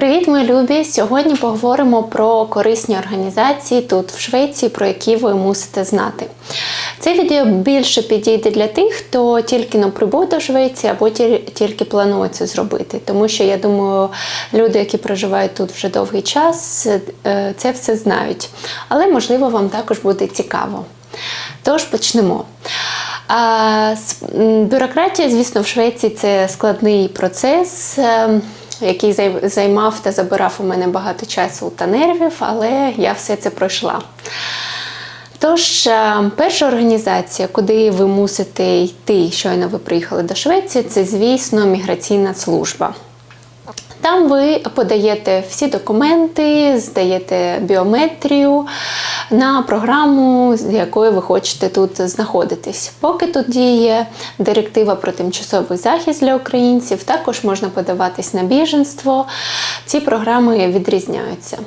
Привіт, мої любі! Сьогодні поговоримо про корисні організації тут, в Швеції, про які ви мусите знати. Це відео більше підійде для тих, хто тільки на прибув до Швеції або тільки планує це зробити. Тому що я думаю, люди, які проживають тут вже довгий час, е, це все знають. Але можливо вам також буде цікаво. Тож почнемо. Бюрократія, звісно, в Швеції це складний процес, е, який зай- займав та забирав у мене багато часу та нервів, але я все це пройшла. Тож, е, перша організація, куди ви мусите йти, щойно ви приїхали до Швеції, це, звісно, міграційна служба. Там ви подаєте всі документи, здаєте біометрію на програму, з якою ви хочете тут знаходитись. Поки тут діє директива про тимчасовий захист для українців, також можна подаватись на біженство. Ці програми відрізняються.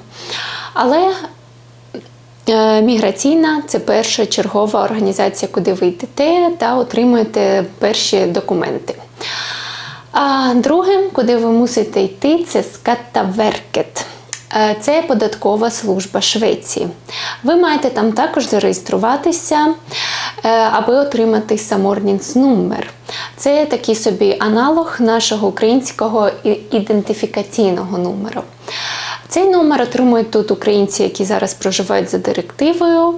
Але Е, Міграційна це перша чергова організація, куди ви йдете та отримуєте перші документи. А друге, куди ви мусите йти, це Скаттаверкет. Е, Це податкова служба Швеції. Ви маєте там також зареєструватися, е, аби отримати саморнінс-номер. Це такий собі аналог нашого українського ідентифікаційного номеру. Цей номер отримують тут українці, які зараз проживають за директивою,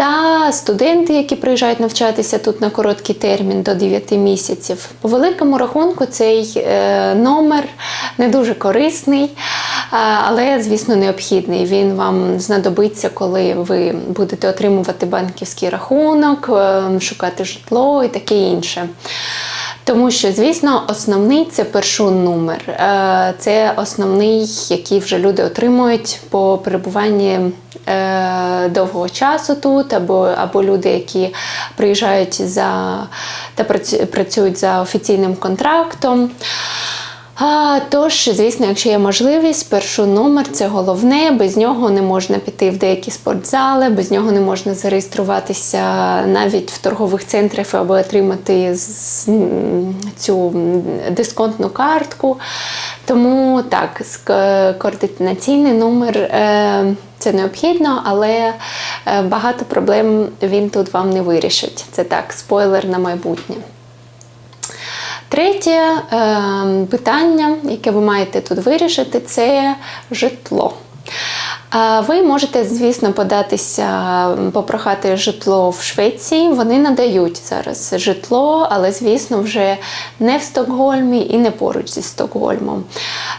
та студенти, які приїжджають навчатися тут на короткий термін до 9 місяців. По великому рахунку, цей е, номер не дуже корисний, але, звісно, необхідний. Він вам знадобиться, коли ви будете отримувати банківський рахунок, е, шукати житло і таке інше. Тому що, звісно, основний це першун номер. Е, Це основний, який вже люди отримують по перебуванні е, довгого часу тут, або, або люди, які приїжджають за та працю- працюють за офіційним контрактом. А, тож, звісно, якщо є можливість, перший номер це головне, без нього не можна піти в деякі спортзали, без нього не можна зареєструватися навіть в торгових центрах або отримати цю дисконтну картку. Тому так, координаційний номер е, це необхідно, але е, багато проблем він тут вам не вирішить. Це так, спойлер на майбутнє. Третє е, питання, яке ви маєте тут вирішити, це житло. Ви можете, звісно, податися, попрохати житло в Швеції. Вони надають зараз житло, але, звісно, вже не в Стокгольмі і не поруч зі Стокгольмом.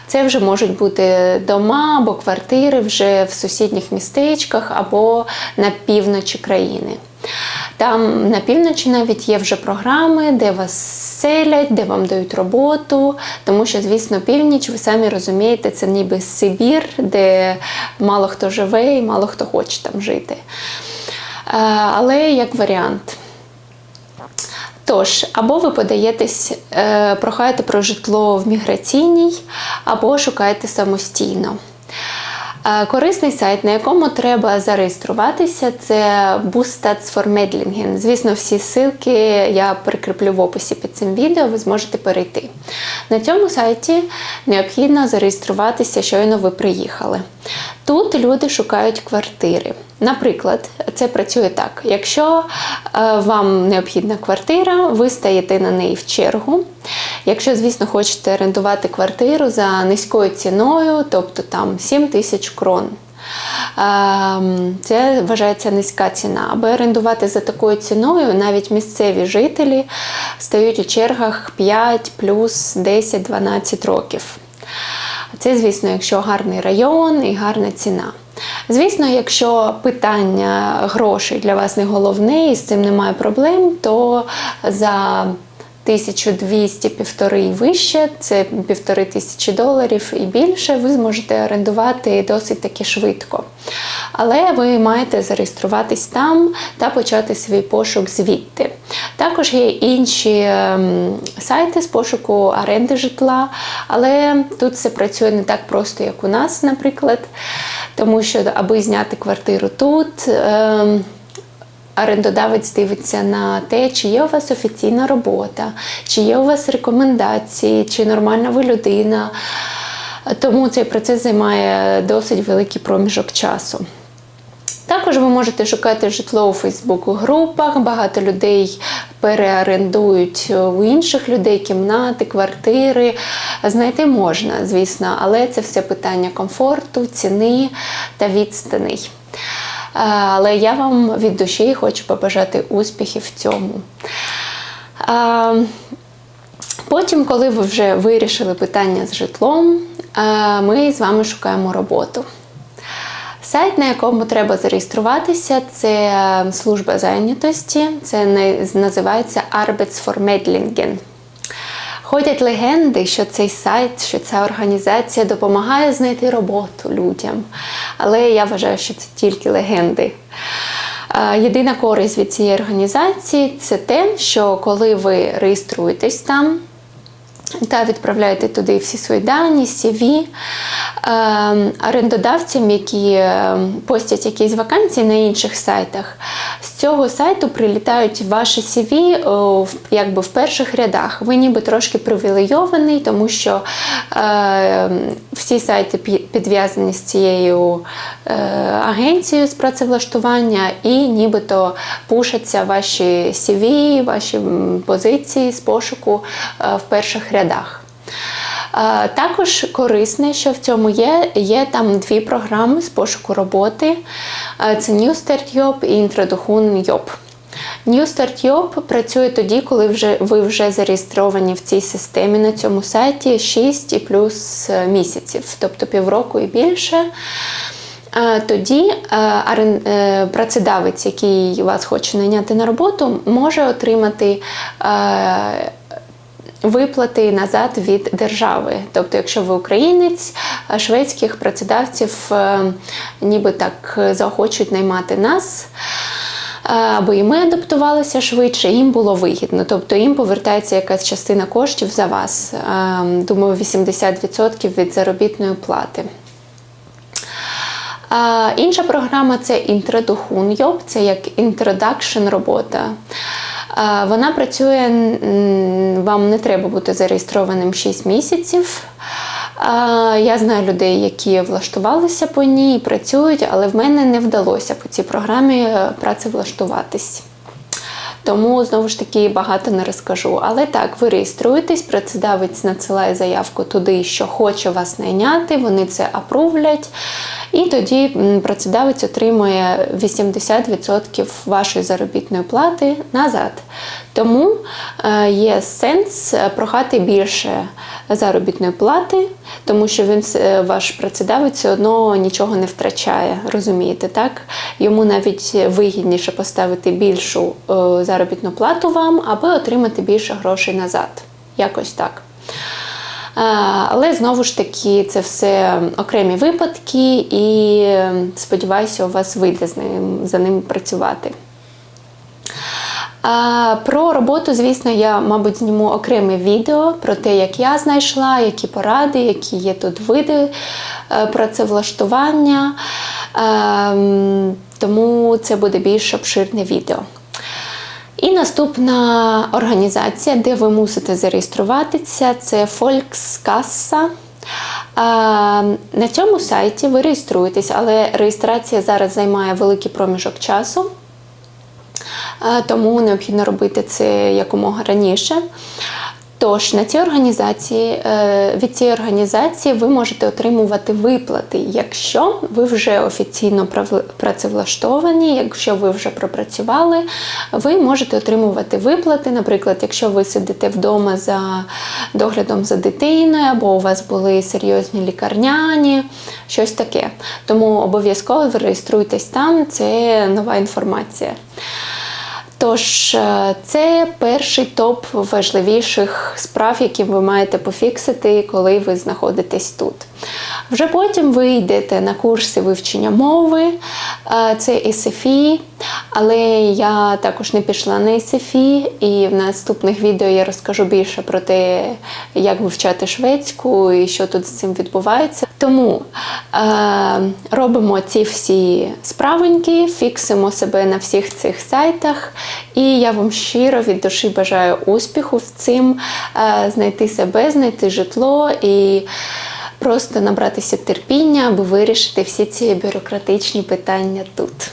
Це вже можуть бути дома або квартири вже в сусідніх містечках або на півночі країни. Там на півночі навіть є вже програми, де вас селять, де вам дають роботу. Тому що, звісно, північ, ви самі розумієте, це ніби Сибір, де мало хто живе і мало хто хоче там жити. Е, Але як варіант. Тож, або ви подаєтесь, е, прохаєте про житло в міграційній, або шукаєте самостійно. Е, Корисний сайт, на якому треба зареєструватися, це Bostadsformedlingen. Звісно, всі ссылки я прикріплю в описі під цим відео, ви зможете перейти. На цьому сайті необхідно зареєструватися, щойно ви приїхали. Тут люди шукають квартири. Наприклад, це працює так: якщо е, вам необхідна квартира, ви стаєте на неї в чергу. Якщо, звісно, хочете орендувати квартиру за низькою ціною, тобто там 7 тисяч крон. Ем, Це вважається низька ціна. Аби орендувати за такою ціною, навіть місцеві жителі стають у чергах 5 плюс 10-12 років. Це, звісно, якщо гарний район і гарна ціна. Звісно, якщо питання грошей для вас не головне і з цим немає проблем, то за 1200 півтори і вище, це півтори тисячі доларів і більше, ви зможете орендувати досить таки швидко. Але ви маєте зареєструватись там та почати свій пошук звідти. Також є інші ем, сайти з пошуку оренди житла, але тут все працює не так просто, як у нас, наприклад, тому що аби зняти квартиру тут. Орендодавець дивиться на те, чи є у вас офіційна робота, чи є у вас рекомендації, чи нормальна ви людина. Тому цей процес займає досить великий проміжок часу. Також ви можете шукати житло у Фейсбук-групах. Багато людей переорендують у інших людей кімнати, квартири. Знайти можна, звісно, але це все питання комфорту, ціни та відстаней. Але я вам від душі хочу побажати успіхів в цьому. Потім, коли ви вже вирішили питання з житлом, ми з вами шукаємо роботу. Сайт, на якому треба зареєструватися, це служба зайнятості, це називається Arbetsformedlingen. Ходять легенди, що цей сайт, що ця організація допомагає знайти роботу людям. Але я вважаю, що це тільки легенди. Єдина користь від цієї організації це те, що коли ви реєструєтесь там, та відправляєте туди всі свої дані, CV. Орендодавцям, які ем, постять якісь вакансії на інших сайтах, цього сайту прилітають ваші CV якби в перших рядах. Ви ніби трошки привілейований, тому що е, всі сайти підв'язані з цією е, агенцією з працевлаштування, і нібито пушаться ваші CV, ваші позиції з пошуку е, в перших рядах. Також корисне, що в цьому є, є там дві програми з пошуку роботи: це New Start Job і Introduction Job. New Start Job працює тоді, коли вже ви вже зареєстровані в цій системі на цьому сайті 6 і плюс місяців, тобто півроку і більше. Тоді е, працедавець, який вас хоче найняти на роботу, може отримати виплати назад від держави. Тобто, якщо ви українець, шведських працедавців е, ніби так заохочують наймати нас. Е, аби і ми адаптувалися швидше, їм було вигідно, тобто їм повертається якась частина коштів за вас. Е, думаю, 80% від заробітної плати. Інша програма це Introduction це як інтродакшн робота. Вона працює, вам не треба бути зареєстрованим 6 місяців. Я знаю людей, які влаштувалися по ній працюють, але в мене не вдалося по цій програмі е, працевлаштуватись. Тому, знову ж таки, багато не розкажу. Але так, ви реєструєтесь, працедавець надсилає заявку туди, що хоче вас найняти, вони це апрувлять. І тоді працедавець отримує 80% вашої заробітної плати назад. Тому е, є сенс е, прохати більше заробітної плати, тому що він е, ваш працедавець все одно нічого не втрачає. Розумієте, так? Йому навіть вигідніше поставити більшу заробітну плату вам, аби отримати більше грошей назад. Якось так. Але знову ж таки, це все окремі випадки, і сподіваюся, у вас вийде з ним за ним працювати. Про роботу, звісно, я, мабуть, зніму окреме відео про те, як я знайшла, які поради, які є тут види е, працевлаштування. Ем, тому це буде більш обширне відео. І наступна організація, де ви мусите зареєструватися, це Volkskasse. На цьому сайті ви реєструєтесь, але реєстрація зараз займає великий проміжок часу, тому необхідно робити це якомога раніше. Тож на цій організації е, від цієї організації ви можете отримувати виплати, якщо ви вже офіційно працевлаштовані, якщо ви вже пропрацювали, ви можете отримувати виплати. Наприклад, якщо ви сидите вдома за доглядом за дитиною, або у вас були серйозні лікарняні, щось таке. Тому обов'язково реєструйтесь там, це нова інформація. Тож, е, це перший топ важливіших справ, які ви маєте пофіксити, коли ви знаходитесь тут. Вже потім ви йдете на курси вивчення мови, е, це SFI, але я також не пішла на SFI, і в наступних відео я розкажу більше про те, як вивчати шведську і що тут з цим відбувається. Тому е, робимо ці всі справоньки, фіксимо себе на всіх цих сайтах, і я вам щиро від душі бажаю успіху в цим, е, знайти себе, знайти житло і просто набратися терпіння, аби вирішити всі ці бюрократичні питання тут.